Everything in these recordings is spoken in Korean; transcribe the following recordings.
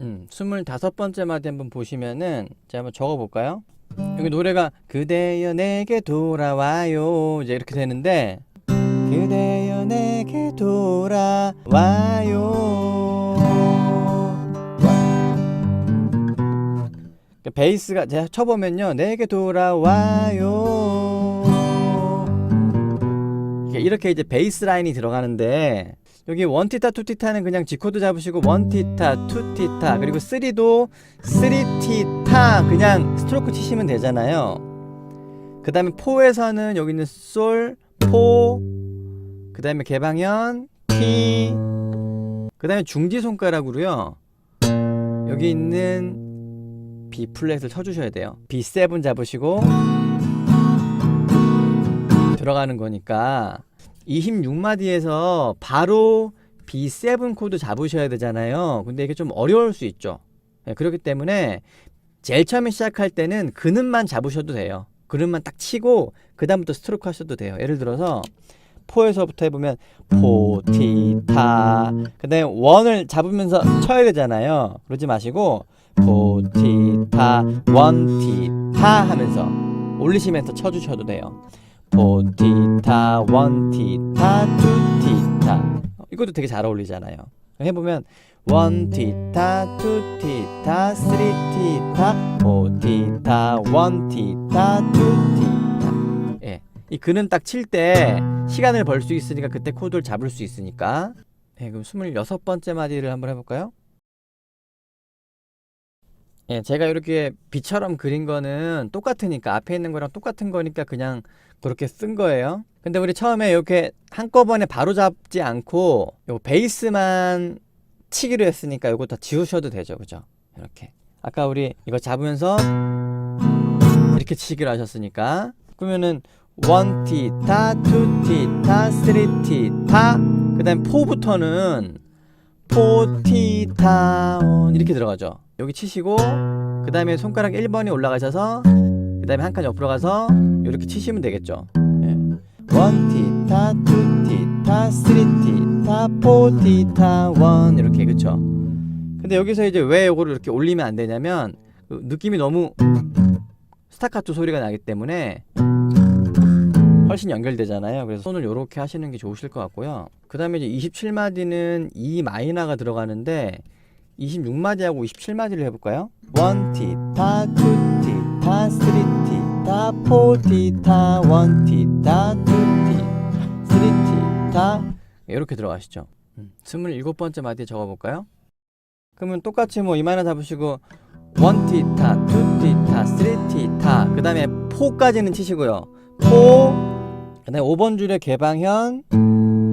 음, 25번째 마디 한번 보시면은 제가 한번 적어 볼까요? 여기 노래가 그대여 내게 돌아와요. 이제 이렇게 되는데 그대여 내게 돌아와요. 그 베이스가 제가 쳐보면요. 내게 돌아와요. 이게 이렇게 이제 베이스 라인이 들어가는데 여기 원티타 투티타는 그냥 G 코드 잡으시고 원티타 투티타 그리고 쓰리도 쓰리티타 그냥 스트로크 치시면 되잖아요. 그 다음에 포에서는 여기 있는 솔, 포, 그 다음에 개방현, 티, 그 다음에 중지 손가락으로요. 여기 있는 B 플랫을 쳐주셔야 돼요. B7 잡으시고 들어가는 거니까 26마디에서 바로 B7 코드 잡으셔야 되잖아요. 근데 이게 좀 어려울 수 있죠. 네, 그렇기 때문에 제일 처음에 시작할 때는 그는만 잡으셔도 돼요. 그는만 딱 치고 그 다음부터 스트로크 하셔도 돼요. 예를 들어서 포에서부터 해보면 포티타 그 다음에 원을 잡으면서 쳐야 되잖아요. 그러지 마시고 포티타 원티타 하면서 올리시면서 쳐주셔도 돼요. 포티타 원티타 투티타. 어, 이것도 되게 잘 어울리잖아요. 해보면 원티타 투티타 쓰리티타 포티타 원티타 투티타. 예, 이 그는 딱칠 때 시간을 벌 수 있으니까 그때 코드를 잡을 수 있으니까. 예, 그럼 26번째 마디를 한번 해볼까요? 예, 제가 이렇게 비처럼 그린 거는 똑같으니까 앞에 있는 거랑 똑같은 거니까 그냥 그렇게 쓴 거예요. 근데 우리 처음에 이렇게 한꺼번에 바로 잡지 않고 요 베이스만 치기로 했으니까 이거 다 지우셔도 되죠. 그죠? 이렇게. 아까 우리 이거 잡으면서 이렇게 치기로 하셨으니까 그러면은 원티 타, 투티 타, 쓰리티 타 그 다음에 포부터는 포티타 이렇게 들어가죠. 여기 치시고 그 다음에 손가락 1번이 올라가셔서 그 다음에 한 칸 옆으로 가서 이렇게 치시면 되겠죠. 예. 원티타, 투티타, 쓰리티타, 포티타, 원 이렇게 그쵸. 근데 여기서 이제 왜 이거를 이렇게 올리면 안 되냐면 그 느낌이 너무 스타카토 소리가 나기 때문에 훨씬 연결되잖아요. 그래서 손을 이렇게 하시는 게 좋으실 것 같고요. 그 다음에 이제 27마디는 E 마이너가 들어가는데 26마디하고 27마디를 해볼까요? 원티타, 투티타, 쓰리티타, 포티타, 원티타, 투티, 쓰리티타 이렇게 들어가시죠. 음, 27번째 마디에 적어볼까요? 그러면 똑같이 뭐 이마이너 잡으시고 원티타, 투티타, 쓰리티타 그 다음에 포까지는 치시고요. 포, 그 다음에 5번 줄에 개방현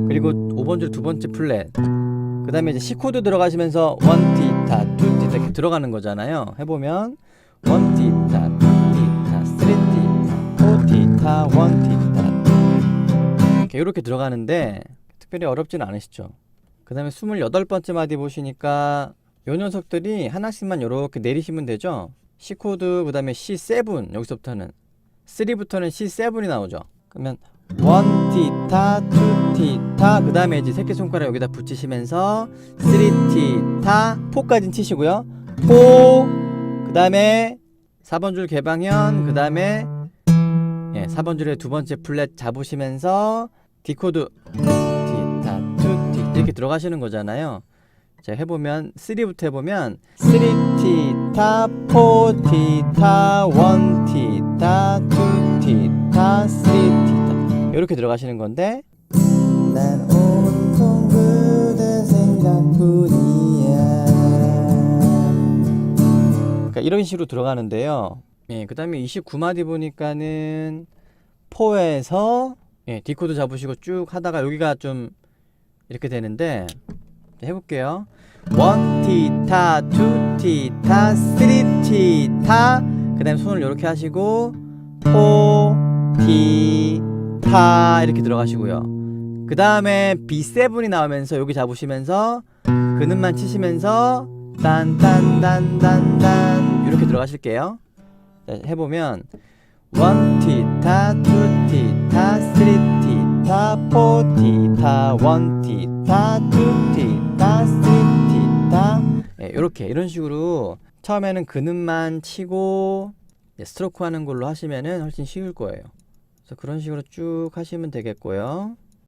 그리고 5번 줄 두 번째 플랫 그 다음에 이제 C 코드 들어가시면서 원티타, 투티타 이렇게 들어가는 거잖아요. 해보면 원티타, 투티타, 쓰리티타, 포티타, 원티타 이렇게 이렇게 들어가는데 특별히 어렵지는 않으시죠. 그 다음에 28번째 마디 보시니까 요 녀석들이 하나씩만 이렇게 내리시면 되죠. C 코드 그 다음에 C7 여기서부터는 3부터는 C7이 나오죠. 그러면 원티타 투티타 그 다음에 이제 새끼손가락 여기다 붙이시면서 쓰리티타 포까진 치시고요. 포 그 다음에 4번 줄 개방현 그 다음에 예, 4번 줄에 두 번째 플랫 잡으시면서 디코드 티타 투티 이렇게 들어가시는 거잖아요. 자 해보면 3부터 해보면 쓰리티타 포티타 원티타 투티타 쓰리티타 이렇게 들어가시는 건데. 그러니까 이런 식으로 들어가는데요. 예, 그 다음에 29마디 보니까는 포에서 예, 디코드 잡으시고 쭉 하다가 여기가 좀 이렇게 되는데 자, 해볼게요. 원티타 투티타 쓰리티타. 그 다음에 손을 이렇게 하시고 포 티 타 이렇게 들어가시고요. 그 다음에 B7이 나오면서 여기 잡으시면서 그음만 치시면서 딴딴딴딴딴 이렇게 들어가실게요. 해보면 원티 타 투티 타 쓰리티 타 포티 타 원티 타 투티 타 쓰리티 타 이렇게 예, 이런 식으로 처음에는 그음만 치고 스트로크 하는 걸로 하시면 훨씬 쉬울 거예요. 그래서 그런 식으로 쭉 하시면 되겠고요.